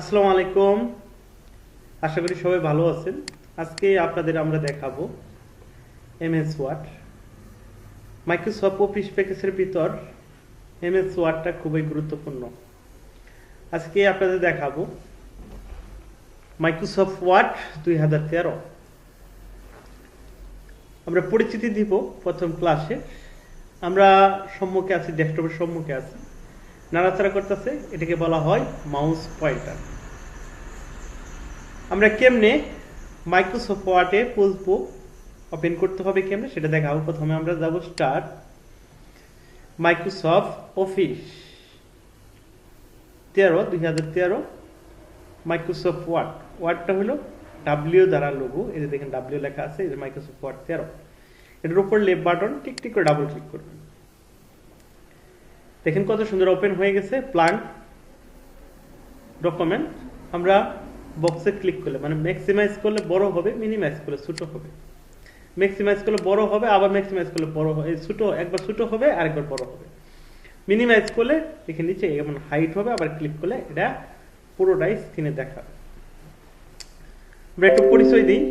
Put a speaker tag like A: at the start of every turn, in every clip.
A: আসসালামু আলাইকুম। আশা করি সবাই ভালো আছেন। আজকে আপনাদের আমরা দেখাবো এমএস ওয়ার্ড। মাইক্রোসফট অফিস প্যাকেজের ভিতর এমএস ওয়ার্ডটা খুবই গুরুত্বপূর্ণ। আজকে আপনাদের দেখাবো মাইক্রোসফট ওয়ার্ড দুই হাজার তেরো। আমরা পরিচিতি দিব প্রথম ক্লাসে আমরা সম্মুখে আছি ডেস্কটপের সম্মুখে আছি। নাড়াচাড়া করতেছে, এটাকে বলা হয় মাউস পয়েন্টার। আমরা কেমনে মাইক্রোসফট ওয়ার্ডে পুলপো ওপেন করতে হবে কেমনে, সেটা দেখাবো। প্রথমে আমরা যাব স্টার্ট মাইক্রোসফট অফিস। তেরো, দুই হাজার তেরো, মাইক্রোসফট ওয়ার্ড। ওয়ার্ডটা হলো ডাব্লিউ দ্বারা লোগো যে দেখেন ডাব্লিউ লেখা আছে যে মাইক্রোসফট ওয়ার্ড তেরো। এটার উপর লেফট বাটন টিক টিক করে ডাবল ক্লিক করবেন। দেখেন কত সুন্দর ওপেন হয়ে গেছে প্লান্ট ডকুমেন্ট আমরা বক্সে ক্লিক করলে মানে ম্যাক্সিমাইজ করলে বড় হবে মিনিমাইজ করলে ছোট হবে। ম্যাক্সিমাইজ করলে বড় হবে, আবার ম্যাক্সিমাইজ করলে বড় হবে ছোট, একবার ছোট হবে, আরেকবার বড় হবে। মিনিমাইজ করলে এখানে নিচে এমন হাইট হবে, আবার ক্লিক করলে এটা পুরোটাই স্ক্রিনে দেখাবে। আমরা একটু পরিচয় দিই।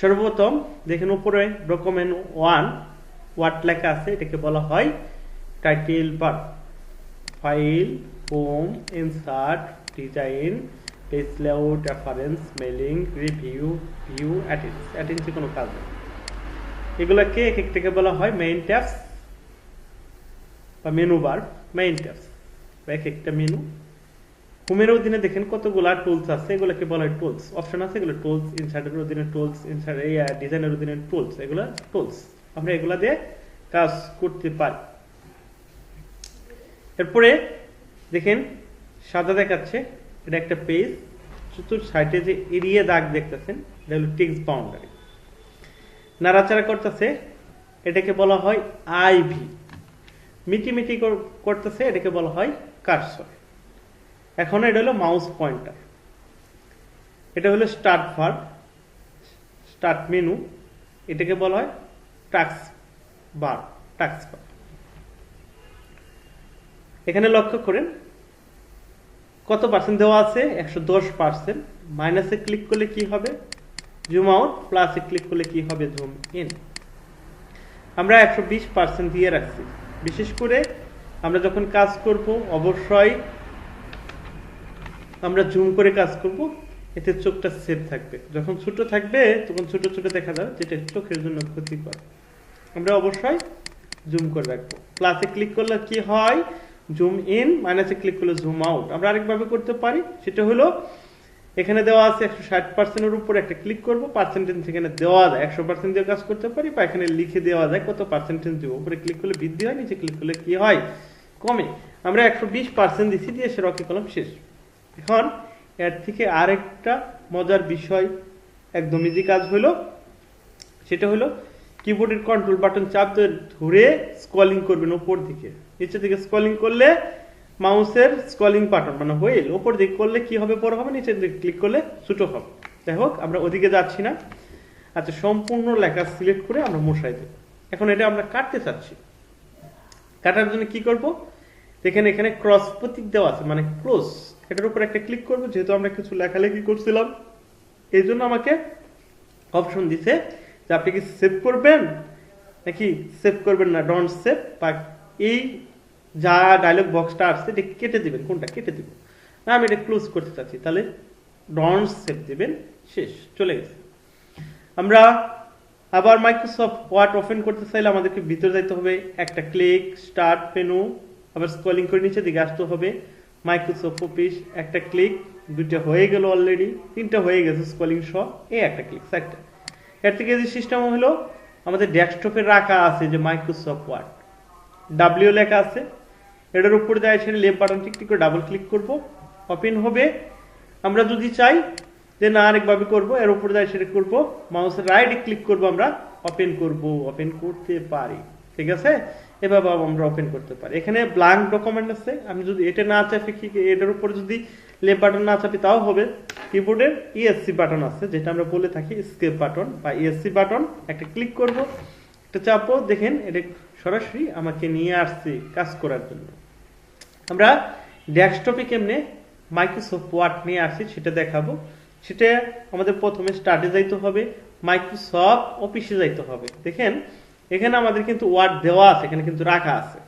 A: সর্বপ্রথম দেখেন উপরে ডকুমেন্ট ওয়ান ওয়ার্ড লেখা আছে, এটাকে বলা হয় title bar file home insert design page layout reference mailing review view attains অ্যাটেন্সে কোনো কাজ নেই। এগুলোকে এক একটাকে বলা হয় মেইন ট্যাবস বা মেনু বার মেইন ট্যাবস বা এক একটা মেনু হোমের অধীনে দেখেন কতগুলা টুলস আছে, এগুলোকে বলা হয় টুলস অপশন আছে এগুলো টুলস ইনসার্টের অধীনে টুলস ইনসার্ট ডিজাইনের অধীনে টুলস এগুলো টুলস আমরা এগুলা দিয়ে কাজ করতে পারি। এরপরে দেখেন সাদা দেখাচ্ছে, এটা একটা পেজ চতুর সাইডে যে এরিয়া দাগ দেখতেছেন, এটা হলো টেক্সট বাউন্ডারি নাড়াচাড়া করতেছে, এটাকে বলা হয় আইভি মিটি মিটি কর- করতেছে, এটাকে বলা হয় কারসর এখন এটা হলো মাউস পয়েন্টার এটা হলো স্টার্ট ফার স্টার্ট মেনু এটাকে বলা হয় টাক্স বার টাক্স বার এখানে লক্ষ্য করেন, কত পার্সেন্ট দেওয়া আছে? একশো দশ পার্সেন্ট মাইনাসে ক্লিক করলে কি হবে? জুম আউট প্লাসে ক্লিক করলে কি হবে? জুম ইন আমরা একশো বিশ পার্সেন্ট দিয়ে রাখছি। বিশেষ করে আমরা যখন কাজ করব, অবশ্যই আমরা জুম করে কাজ করব, এতে চোখটা সেফ থাকবে। যখন ছোট থাকবে, তখন ছোট ছোট দেখা যাবে, যেটা চোখের জন্য ক্ষতিকর। আমরা অবশ্যই জুম করে রাখব। প্লাসে ক্লিক করলে কি হয়? জুম ইন মাইনাসে ক্লিক করলে জুম আউট আমরা আরেকভাবে করতে পারি, সেটা হলো, এখানে দেওয়া আছে একশো ষাট পার্সেন্টের উপর একটা ক্লিক করব পার্সেন্টেজ এখানে দেওয়া যায়, একশো পার্সেন্ট দিয়ে কাজ করতে পারি, বা এখানে লিখে দেওয়া যায় কত পার্সেন্টেজ দিব। উপরে ক্লিক করলে বৃদ্ধি হয়, নিচে ক্লিক করলে কি হয়? কমে। আমরা একশো বিশ পার্সেন্ট দিচ্ছি দিয়ে সে রকি কলম শেষ। এখন, এর থেকে আরেকটা মজার বিষয়, একদম ইজি কাজ হলো, সেটা হলো কিবোর্ডের কন্ট্রোল বাটন চাপ ধরে স্ক্রলিং করবেন উপর দিকে। নিচে দিকে স্ক্রলিং করলে মাউসের স্কলিং বাটন মানে হুইল ওপর দিকে করলে কি হবে, বড় হবে, নিচের দিকে ক্লিক করলে ছোট হবে। যাই হোক, আমরা ওদিকে যাচ্ছি না। আচ্ছা সম্পূর্ণ লেখা সিলেক্ট করে আমরা মশাই দেব। এখন এটা আমরা কাটতে চাচ্ছি। কাটার জন্য কি করব? দেখেন, এখানে ক্রস প্রতীক দেওয়া আছে মানে ক্লোজ এটার উপর একটা ক্লিক করব, যেহেতু আমরা কিছু লেখালেখি করছিলাম। এই জন্য আমাকে অপশন দিছে যে আপনি কি সেভ করবেন? নাকি সেভ করবেন না? ডন্ট সেভ বা এই যা ডায়লগ বক্সটা আসছে এটা কেটে দিবেন, কোনটা কেটে দিব না, আমি এটা ক্লোজ করতে চাচ্ছি। তাহলে ডন্ট সেভ দিবেন, শেষ, চলে গেছে। আমরা আবার মাইক্রোসফট ওয়ার্ড ওপেন করতে চাইলে আমাদেরকে ভিতরে যাইতে হবে। একটা ক্লিক স্টার্ট পেনু আবার স্কলিং করে নিচে দিকে আসতে হবে। মাইক্রোসফট অফিস একটা ক্লিক দুইটা হয়ে গেল অলরেডি তিনটা হয়ে গেছে স্কলিং সহ এই একটা ক্লিক চারটা। এর থেকে যে সিস্টেম হলো, আমাদের ডেস্কটপে রাখা আছে যে মাইক্রোসফট ওয়ার্ড ডাব্লিউ লেখা আছে। এটার উপর দেয় সেটা লেফট বাটন টিক করে ডাবল ক্লিক করব। ওপেন হবে। আমরা যদি চাই যে না আরেকভাবে করব, এর উপর দেয় সেটা করব। মাউসের রাইটে ক্লিক করব আমরা ওপেন করব। ওপেন করতে পারি। ঠিক আছে? এভাবে আমরা ওপেন করতে পারি। এখানে ব্ল্যাঙ্ক ডকুমেন্ট আছে। আমি যদি এটা না চাপি কি এটার উপর যদি লেফট বাটন না চাপি, তাও হবে। কিবোর্ডের ইএসসি বাটন আছে, যেটা আমরা বলে থাকি স্কেপ বাটন বা ইএসসি বাটন একটা ক্লিক করব এটা চাপো। দেখেন, এটা সরাসরি আমাকে নিয়ে আসছে কাজ করার জন্য। আমরা ডেস্কটপে কেমনে মাইক্রোসফট ওয়ার্ড নিয়ে আসি সেটা দেখাবো। সেটা আমাদের প্রথমে স্টার্টে যাইতে হবে মাইক্রোসফট অফিসে যাইতে হবে। দেখেন, এখানে আমাদের কিন্তু ওয়ার্ড দেওয়া আছে, এখানে কিন্তু রাখা আছে।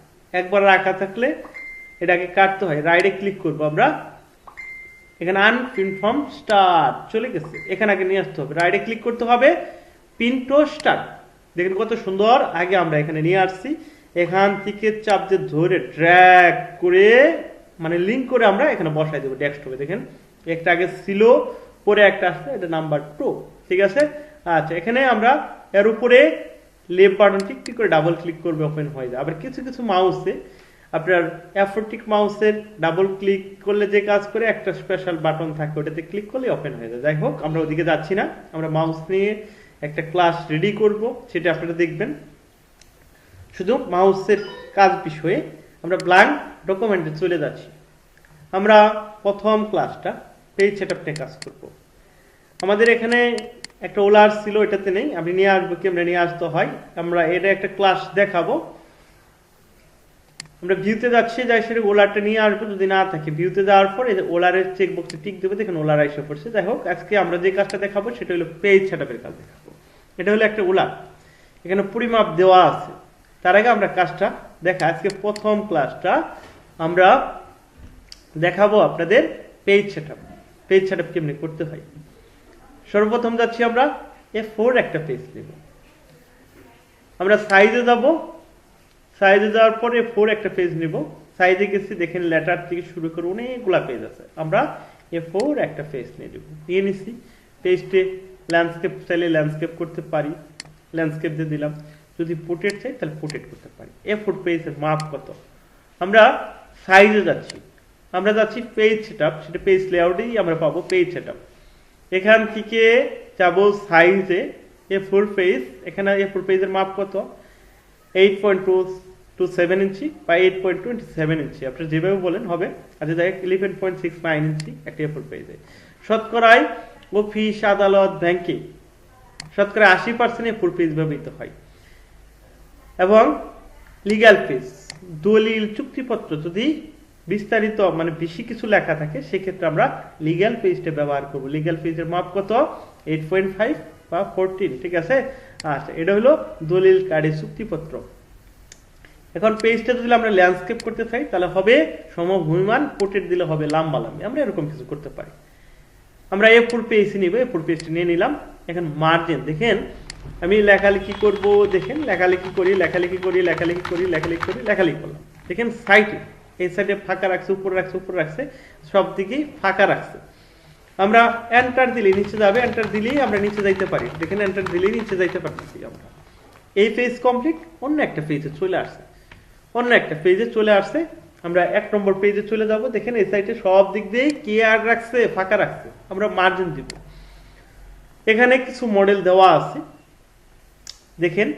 A: একবার রাখা থাকলে এটাকে কাটতে হয় রাইডে ক্লিক করব আমরা। এখানে আনপ্রিনফর্ম স্টার্ট চলে গেছে, এখানে আগে নিয়ে আসতে হবে। রাইডে ক্লিক করতে হবে পিন্টো স্টার্ট দেখেন কত সুন্দর, আগে আমরা এখানে নিয়ে আসছি। এখান থেকে চাপ দিয়ে ধরে ড্র্যাগ করে মানে লিঙ্ক করে আমরা এখানে বসাই দেবো ডেস্কটপে দেখেন। একটা আগে ছিল, পরে একটা আসছে এটা নাম্বার টু ঠিক আছে? আচ্ছা এখানে আমরা এর উপরে লেফট বাটন ঠিক করে ডাবল ক্লিক করবে ওপেন হয়ে যায় আবার কিছু কিছু মাউসে আপনার অ্যাফোটিক মাউসের ডাবল ক্লিক করলে যে কাজ করে, একটা স্পেশাল বাটন থাকে, ওটাতে ক্লিক করলে ওপেন হয়ে যায়। যাই হোক, আমরা ওদিকে যাচ্ছি না। আমরা মাউস নিয়ে একটা ক্লাস রেডি করব, সেটা আপনারা দেখবেন। শুধু মাউসের কাজ বিষয়ে আমরা ব্ল্যাঙ্ক ডকুমেন্টে চলে যাচ্ছি। আমরা প্রথম ক্লাসটা পেজ সেট নিয়ে কাজ করব। আমাদের এখানে একটা ওলার ছিল, এটাতে নেই। আমি নিয়ে আসব কি, আমরা নিয়ে আসতে হয়। আমরা এটা একটা ক্লাস দেখাবো। আমরা ভিউতে যাচ্ছি, যাই সেটা ওলারটা নিয়ে আসব। যদি না থাকে ভিউতে যাওয়ার পর এই যে ওলারের চেক বক্সে টিক দেবো, দেখেন ওলার এসে পড়ছে। যাই হোক, আজকে আমরা যে কাজটা দেখাবো, সেটা হলো পেজ সেটআপের কাজ দেখাবো। এটা হলো একটা ওলার। এখানে পরিমাপ দেওয়া আছে। তার আগে আমরা কাজটা দেখা, আজকে প্রথম ক্লাসটা আমরা দেখাবো আপনাদের পেজ সেটআপ পেজ সেটআপ কেমনি করতে হয়? সর্বপ্রথম যাচ্ছি আমরা এ ফোর একটা পেজ নেব। আমরা সাইজে যাব। সাইজে যাওয়ার পরে ফোর একটা পেজ নিব। সাইজে গেছি, দেখেন লেটার থেকে শুরু করে অনেকগুলা পেজ আছে। আমরা এ ফোর একটা পেজ নিয়ে নেব। নিয়ে নিছি। পেজটে ল্যান্ডস্কেপ চাইলে ল্যান্ডস্কেপ করতে পারি। ল্যান্ডস্কেপ দিয়ে দিলাম। যদি পোর্ট্রেট চাই তাহলে পোর্ট্রেট করতে পারি। এ ফোর পেজের মাপ কত? আমরা সাইজে যাচ্ছি। আমরা যাচ্ছি পেজ সেটআপ সেটা পেজ লেআউটেই আমরা পাবো পেজ সেটআপ এখান থেকে যাব সাইজে এ ফোর পেজ এখানে এ ফোর পেজের মাপ কত? Eight point two two seven ইঞ্চি বা এইট পয়েন্ট টোয়েন্টি সেভেন ইঞ্চি। আপনি যেভাবে বলেন হবে। আচ্ছা যাই ইলেভেন পয়েন্ট সিক্স নাইন ইঞ্চি একটা এ ফোর পেজে শতকরায় অফিস আদালত ব্যাংকে শতকরা আশি পার্সেন্ট এ ফোর পেজ ব্যবহৃত হয়। এবং লিগ্যাল পেজ দলিল, চুক্তিপত্র যদি বিস্তারিত মানে বেশি কিছু লেখা থাকে, সেক্ষেত্রে আমরা লিগ্যাল পেজটা ব্যবহার করব। লিগ্যাল পেজের মাপ কত? এইট পয়েন্ট ফাইভ বা ফোরটিন ঠিক আছে? আচ্ছা এটা হলো দলিল কার্ডের চুক্তিপত্র। এখন পেজটা যদি আমরা ল্যান্ডস্কেপ করতে চাই, তাহলে হবে সমভূমিমান পোর্ট্রেট দিলে হবে লাম্বা লাম্বি আমরা এরকম কিছু করতে পারি। আমরা এ ফোর পেজ নিব এ ফোর পেজটা নিয়ে নিলাম। এখন মার্জিন দেখেন আমি লেখালেখি করব, দেখেন, লেখালেখি করি লেখালেখি করি লেখালেখি করি লেখালেখি করি, লেখালেখি করলাম। দেখেন সাইটে এই সাইডে ফাঁকা রাখছে, উপরে রাখছে উপরে রাখছে, সব দিকেই ফাঁকা রাখছে। আমরা এন্টার দিলে নিচে যাবে এন্টার দিলেই আমরা নিচে যাইতে পারি। দেখেন এন্টার দিলেই নিচে যাইতে পারতেছি আমরা। এই পেজ কমপ্লিট অন্য একটা পেজে চলে আসছে। অন্য একটা পেজে চলে আসছে। আমরা এক নম্বর পেজে চলে যাব। দেখেন, এই সাইডে সব দিক দিয়ে কে আর রাখছে, ফাঁকা রাখছে। আমরা মার্জিন দিব। এখানে কিছু মডেল দেওয়া আছে। দেখেন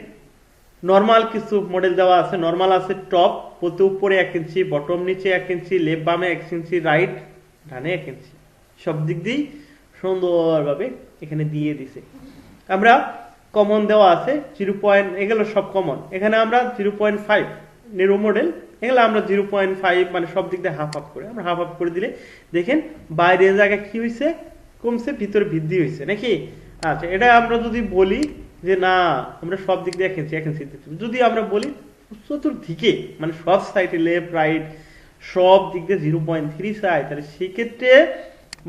A: নর্মাল কিছু মডেল দেওয়া আছে নর্মাল আছে টপ প্রতি উপরে এক ইঞ্চি বটম নিচে এক ইঞ্চি লেফট বামে এক ইঞ্চি রাইট ডানে এক ইঞ্চি সব দিক দিয়েই সুন্দরভাবে এখানে দিয়ে দিছে। আমরা কমন দেওয়া আছে জিরো পয়েন্ট এগুলো সব কমন এখানে আমরা zero point five narrow model এগুলো আমরা জিরো পয়েন্ট ফাইভ মানে সব দিক দিয়ে হাফ হাফ করে, আমরা হাফ হাফ করে দিলে দেখেন বাইরের জায়গায় কি হয়েছে কমছে, ভিতরে বৃদ্ধি হয়েছে নাকি? আচ্ছা এটা আমরা যদি বলি যে না, আমরা সব দিক দিয়ে এক এক যদি আমরা বলি চতুর্দিকে মানে সব সাইডে লেফট রাইট সব দিক দিয়ে জিরো পয়েন্ট থ্রি চাই তাহলে সেক্ষেত্রে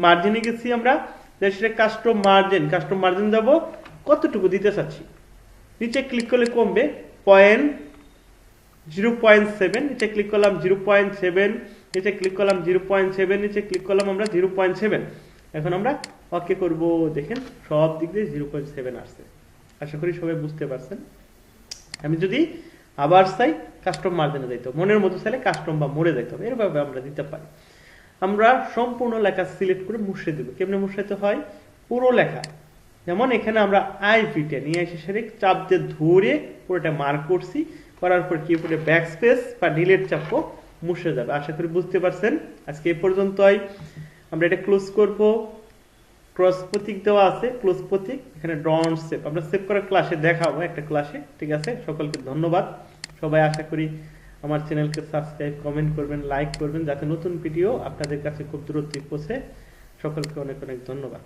A: মার্জিনে গেছি আমরা সেটা কাস্টম মার্জিন কাস্টম মার্জিন যাব কতটুকু দিতে চাচ্ছি? নিচে ক্লিক করলে কমবে পয়েন্ট জিরো পয়েন্ট সেভেন নিচে ক্লিক করলাম জিরো পয়েন্ট সেভেন নিচে ক্লিক করলাম জিরো পয়েন্ট সেভেন নিচে ক্লিক করলাম আমরা জিরো পয়েন্ট সেভেন এখন আমরা ওকে করব, দেখেন সব দিক দিয়ে জিরো পয়েন্ট সেভেন আসছে। আশা করি সবাই বুঝতে পারছেন। আমি যদি আবার চাই কাস্টম মার্জিনে যাইতে মনের মতো চাইলে কাস্টম বা মোড়ে যাইতে হবে। এরভাবে আমরা দিতে পারি। আমরা সম্পূর্ণ লেখা সিলেক্ট করে মুছে দেবো। কেমনে মুছাইতে হয়? পুরো লেখা। যেমন এখানে আমরা আই ফিটে নিয়ে এসে সেটা চাপ দিয়ে ধরে পুরোটা মার্ক করছি। করার পর কি পুরো ব্যাক স্পেস বা ডিলেট চাপো মুছে যাবে। আশা করি বুঝতে পারছেন। আজকে এ পর্যন্তই। আমরা এটা ক্লোজ করব। ক্রস প্রতীক দেওয়া আছে ক্লোজ প্রতীক, এখানে ডন সেভ আমরা সেভ করার ক্লাসে দেখাবো একটা ক্লাসে ঠিক আছে? সকলকে ধন্যবাদ। সবাই আশা করি আমার চ্যানেলকে সাবস্ক্রাইব কমেন্ট করবেন লাইক করবেন, যাতে নতুন ভিডিও আপনাদের কাছে খুব দ্রুত পৌঁছে। সকলকে অনেক অনেক ধন্যবাদ।